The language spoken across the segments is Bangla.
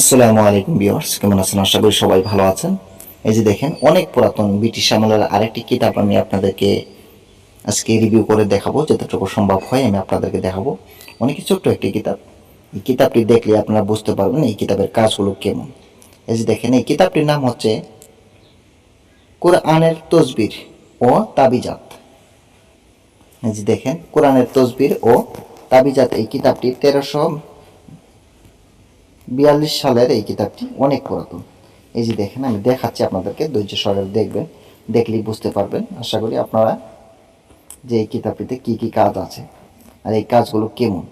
আসসালামু আলাইকুম ভিউয়ার্স, কেমন আছেন? আশা করি সবাই ভালো আছেন। এই যে দেখেন, অনেক পুরাতন ব্রিটিশ আমলের আরেকটি কিতাব আমি আপনাদেরকে আজকে রিভিউ করে দেখাবো, যতটুকু সম্ভব হয় আমি আপনাদেরকে দেখাবো। অনেক ছোট্ট একটি কিতাব। এই কিতাবটি দেখলে আপনারা বুঝতে পারবেন এই কিতাবের কাজগুলো কেমন। এই যে দেখেন, এই কিতাবটির নাম হচ্ছে কোরআনের তসবির ও তাবিজাত। এই যে দেখেন, কোরআনের তসবির ও তাবিজাত। এই কিতাবটি তেরোশো বিয়াল্লিশ সালের এই কিতাবটি অনেক পুরাতন। এই যে দেখেন, আমি দেখাচ্ছি আপনাদেরকে, ধৈর্য সহকারে দেখবেন, দেখলেই বুঝতে পারবেন। আশা করি আপনারা যে এই কিতাবটিতে কী কী কাজ আছে আর এই কাজগুলো কেমন।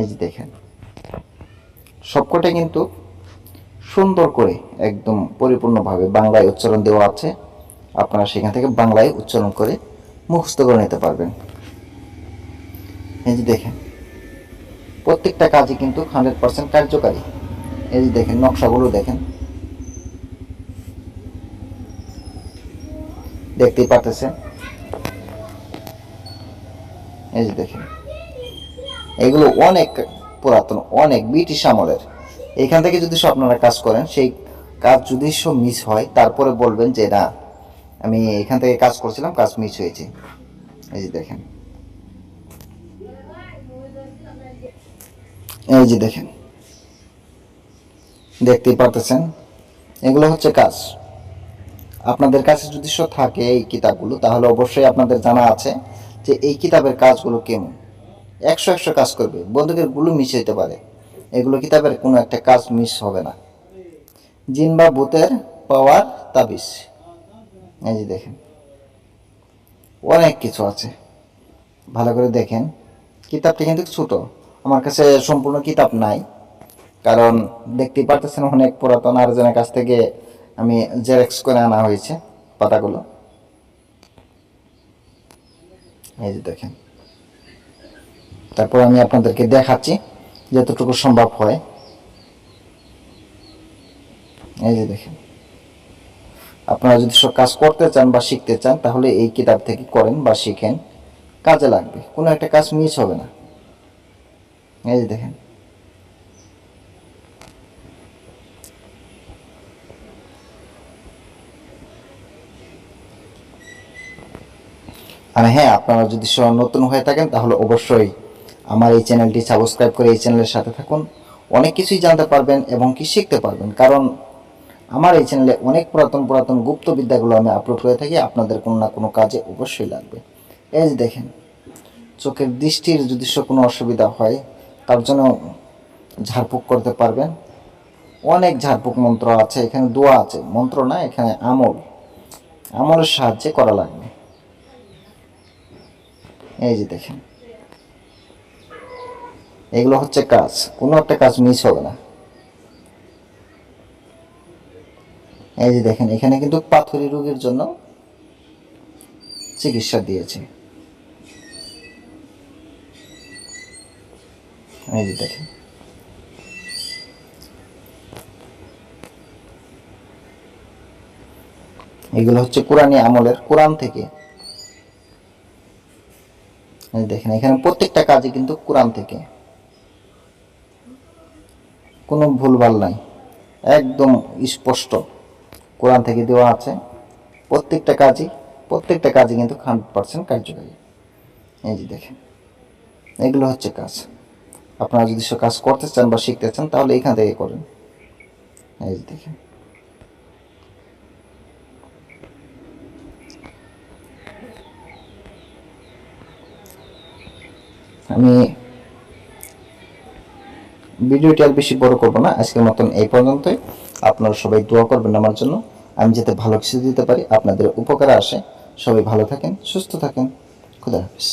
এই যে দেখেন, সবকটাই কিন্তু সুন্দর করে একদম পরিপূর্ণভাবে বাংলায় উচ্চারণ দেওয়া আছে। আপনারা সেখান থেকে বাংলায় উচ্চারণ করে মুখস্থ করে নিতে পারবেন। এই যে দেখেন প্রত্যেকটা কাজই কিন্তু হান্ড্রেড পার্সেন্ট কার্যকারী। এই যে দেখেন, নকশাগুলো দেখেন। দেখতেই পারতেছেন? এই যে দেখেন। এগুলো অনেক পুরাতন, অনেক ব্রিটিশ আমলের। এখান থেকে যদি আপনারা কাজ করেন, সেই কাজ যদি সব মিস হয়, তারপরে বলবেন যে, না, আমি এখান থেকে কাজ করছিলাম, কাজ মিস হয়েছে। এই যে দেখেন। এই যে দেখেন। দেখতেই পারতেছেন? এগুলো হচ্ছে কাজ। আপনাদের কাছে যদি সব থাকে এই কিতাবগুলো, তাহলে অবশ্যই আপনাদের জানা আছে যে এই কিতাবের কাজগুলো কেমন। একশো একশো কাজ করবে, বন্দুকেরগুলো মিস হইতে পারে। এগুলো কিতাবের কোনো একটা কাজ মিস হবে না। জিন বা ভূতের পাওয়ার তাবিজ। এই যে দেখেন। অনেক কিছু আছে। ভালো করে দেখেন। কিতাবটি কিন্তু ছোট। আমার কাছে সম্পূর্ণ কিতাব নাই। কারণ দেখতেই পারতেছেন অনেক পুরাতন আরেকজনের কাছ থেকে আমি জেরক্স করে আনা হয়েছে পাতাগুলো। এই যে দেখেন। তারপর আমি আপনাদেরকে দেখাচ্ছি যতটুকু সম্ভব হয়। এই যে দেখেন। আপনারা যদি সব কাজ করতে চান বা শিখতে চান, তাহলে এই কিতাব থেকে করেন বা শিখেন। কাজে লাগবে। কোনো একটা কাজ মিস হবে না। এই যে দেখেন। আর হ্যাঁ আপনারা যদি নতুন হয়ে থাকেন, তাহলে অবশ্যই আমার এই চ্যানেলটি সাবস্ক্রাইব করে এই চ্যানেলের সাথে থাকুন। অনেক কিছুই জানতে পারবেন এবং কি শিখতে পারবেন। কারণ আমার এই চ্যানেলে অনেক পুরাতন পুরাতন গুপ্ত বিদ্যাগুলো আমি আপলোড করে থাকি। আপনাদের কোনো না কোনো কাজে অবশ্যই লাগবে। এই যে দেখেন, চোখের দৃষ্টির যদি কোনো অসুবিধা হয় তার জন্য ঝাড়ফুঁক করতে পারবেন। অনেক ঝাড়ফুঁক মন্ত্র আছে, এখানে দোয়া আছে। মন্ত্র না, এখানে আমল। আমলের সাহায্যে করা লাগবে। এই যে দেখেন। এগুলো হচ্ছে কাজ। কোনো একটা কাজ মিস হবে না। এই যে দেখেন, এখানে কিন্তু পাথরি রোগের জন্য চিকিৎসা দিয়েছে। এই যে দেখেন। এগুলো হচ্ছে কোরআনী আমলের কোরআন থেকে। দেখেন, এখানে প্রত্যেকটা কাজই কিন্তু কোরআন থেকে। কোনো ভুলভাল নাই। একদম স্পষ্ট কোরআন থেকে দেওয়া আছে। প্রত্যেকটা কাজই প্রত্যেকটা কাজই কিন্তু হান্ড্রেড পার্সেন্ট কার্যকারী। এই যে দেখেন, এগুলো হচ্ছে কাজ। আপনারা যদি কাজ করতে চান বা শিখতে চান, তাহলে এখান থেকে করেন। এই দেখেন। আমি ভিডিওটি আর বেশি বড় করব না, আজকের মতন এই পর্যন্তই। আপনারা সবাই দোয়া করবেন আমার জন্য। আমি যাতে ভালো কিছু দিতে পারি, আপনাদের উপকারে আসে। সবাই ভালো থাকেন, সুস্থ থাকেন। খুদা হাফিজ।